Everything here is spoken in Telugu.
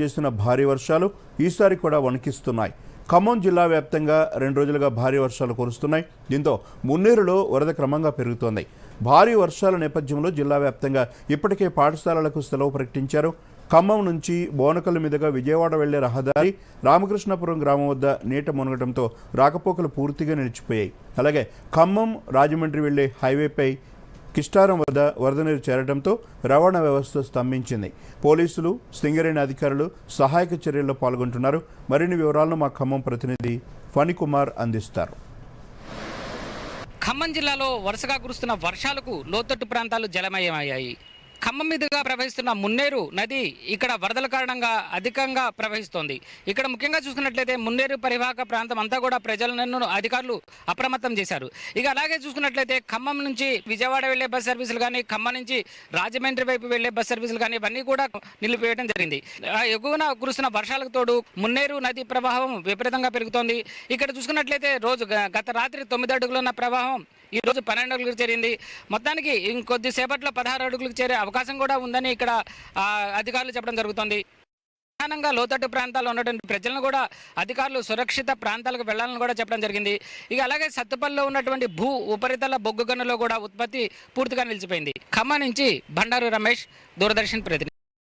చేసిన భారీ వర్షాలు ఈసారి కూడా వణికిస్తున్నాయి. ఖమ్మం జిల్లా వ్యాప్తంగా రెండు రోజులుగా భారీ వర్షాలు కురుస్తున్నాయి. దీంతో మున్నేరులో వరద క్రమంగా పెరుగుతోంది. భారీ వర్షాల నేపథ్యంలో జిల్లా వ్యాప్తంగా ఇప్పటికే పాఠశాలలకు సెలవు ప్రకటించారు. ఖమ్మం నుంచి బోనకల మీదుగా విజయవాడ వెళ్ళే రహదారి రామకృష్ణపురం గ్రామం వద్ద నీట మునగడంతో రాకపోకలు పూర్తిగా నిలిచిపోయాయి. అలాగే ఖమ్మం రాజమండ్రి వెళ్ళే హైవేపై కిష్టారం వద్ద వరద నీరు చేరడంతో రవాణా వ్యవస్థ స్తంభించింది. పోలీసులు సింగరేణి అధికారులు సహాయక చర్యల్లో పాల్గొంటున్నారు. మరిన్ని వివరాలను మా ఖమ్మం ప్రతినిధి ఫణికుమార్ అందిస్తారు. ఖమ్మం జిల్లాలో వరుసగా కురుస్తున్న వర్షాలకు లోతట్టు ప్రాంతాలు జలమయమయ్యాయి. ఖమ్మం మీదుగా ప్రవహిస్తున్న మున్నేరు నది ఇక్కడ వరదల కారణంగా అధికంగా ప్రవహిస్తోంది. ఇక్కడ ముఖ్యంగా చూసుకున్నట్లయితే మున్నేరు పరివాహక ప్రాంతం అంతా కూడా ప్రజలను అధికారులు అప్రమత్తం చేశారు. ఇక అలాగే చూసుకున్నట్లయితే ఖమ్మం నుంచి విజయవాడ వెళ్ళే బస్ సర్వీసులు కానీ ఖమ్మం నుంచి రాజమండ్రి వైపు వెళ్ళే బస్ సర్వీసులు కానీ ఇవన్నీ కూడా నిలిపివేయడం జరిగింది. ఎగువన కురుస్తున్న వర్షాలకు తోడు మున్నేరు నది ప్రవాహం విపరీతంగా పెరుగుతోంది. ఇక్కడ చూసుకున్నట్లయితే రోజు గత రాత్రి తొమ్మిది అడుగులు ఉన్న ప్రవాహం ఈ రోజు పన్నెండు అడుగులకు చేరింది. మొత్తానికి ఇంకొద్దిసేపట్లో పదహారు అడుగులకు చేరే అవకాశం కూడా ఉందని ఇక్కడ అధికారులు చెప్పడం జరుగుతోంది. ప్రధానంగా లోతట్టు ప్రాంతాల్లో ఉన్నటువంటి ప్రజలను కూడా అధికారులు సురక్షిత ప్రాంతాలకు వెళ్ళాలని కూడా చెప్పడం జరిగింది. ఇక అలాగే సత్తుపల్లిలో ఉన్నటువంటి భూ ఉపరితల బొగ్గు గనులో కూడా ఉత్పత్తి పూర్తిగా నిలిచిపోయింది. ఖమ్మం నుంచి బండారు రమేష్ దూరదర్శన్ ప్రతినిధి.